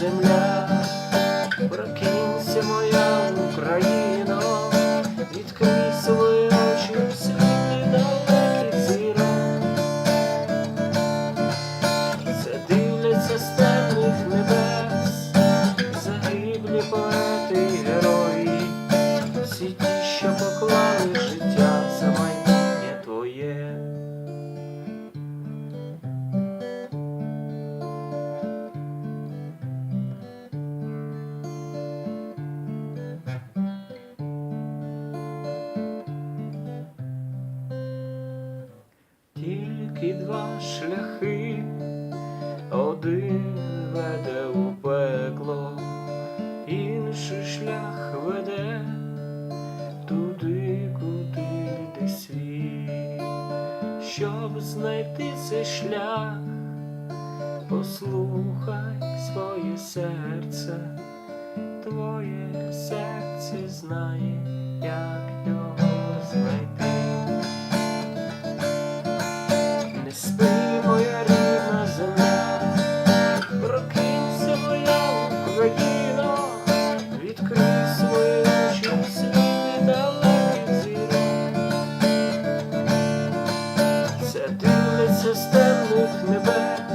земля, прокинься, моя Україно, відкрий свої очі в світлі далеких зірок. Це дивляться з темних небес, загиблі поети й герої, всі ті, що поклали життя за майбутнє твоє. Тільки два шляхи, один веде у пекло, інший шлях веде туди, куди йде світ. Щоб знайти цей шлях, послухай своє серце, твоє серце знає, знайти. серце з небес.